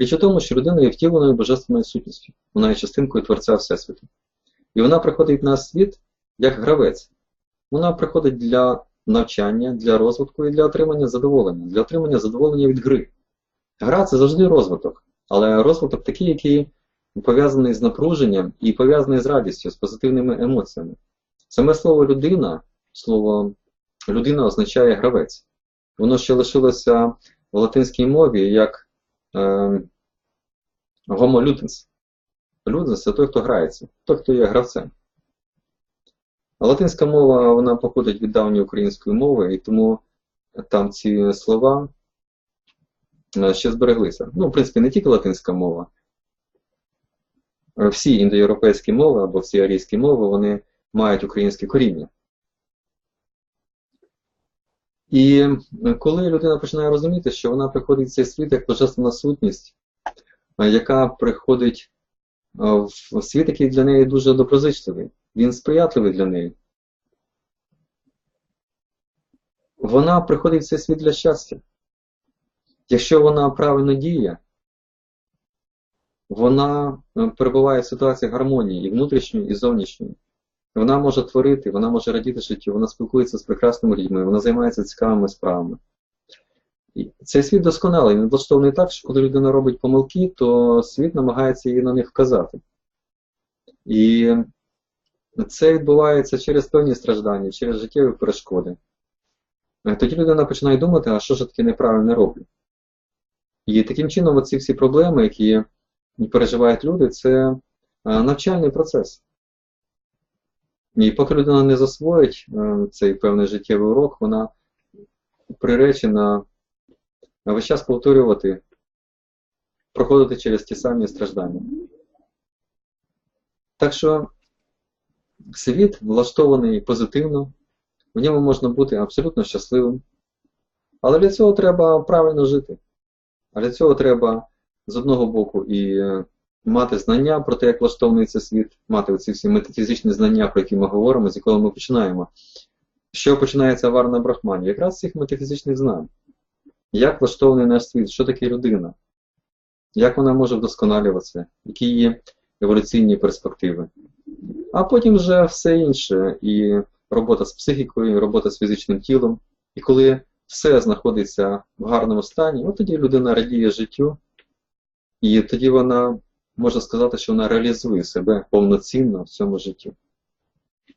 Річ у тому, що людина є втіленою божественною сутністю, вона є частинкою Творця Всесвіту. І вона приходить на світ як гравець. Вона приходить для навчання, для розвитку і для отримання задоволення, для отримання задоволення від гри. Гра це завжди розвиток, але розвиток такий, який пов'язаний з напруженням і пов'язаний з радістю, з позитивними емоціями. Саме слово людина, слово людина означає гравець. Воно ще лишилося в латинській мові як е, homo ludens. Ludens – це той, хто грається, той, хто є гравцем. Латинська мова вона походить від давньої української мови, і тому там ці слова е, ще збереглися. Ну, в принципі, не тільки латинська мова. Всі індоєвропейські мови або всі арійські мови вони мають українське коріння. І коли людина починає розуміти, що вона приходить в цей світ як божественна сутність, яка приходить в світ, який для неї дуже доброзичливий, він сприятливий для неї. Вона приходить в цей світ для щастя. Якщо вона правильно діє, вона перебуває в ситуації гармонії і внутрішньої, і зовнішньої. Вона може творити, вона може радіти життю, вона спілкується з прекрасними людьми, вона займається цікавими справами. І цей світ досконалий, він влаштований так, що коли людина робить помилки, то світ намагається їй на них вказати. І це відбувається через певні страждання, через життєві перешкоди. Тоді людина починає думати, а що ж таке неправильно роблю. І таким чином, оці всі проблеми, які переживають люди, це навчальний процес. І поки людина не засвоїть цей певний життєвий урок, вона приречена весь час повторювати, проходити через ті самі страждання. Так що світ влаштований позитивно, в ньому можна бути абсолютно щасливим. Але для цього треба правильно жити. А для цього треба з одного боку і мати знання про те, як влаштований цей світ, мати оці всі метафізичні знання, про які ми говоримо, з якого ми починаємо. Що починається Варна Брахмані? Якраз з цих метафізичних знань. Як влаштований наш світ, що таке людина? Як вона може вдосконалюватися, які є еволюційні перспективи? А потім вже все інше, і робота з психікою, і робота з фізичним тілом. І коли все знаходиться в гарному стані, от тоді людина радіє життю, і тоді вона може сказати, що вона реалізує себе повноцінно в цьому житті.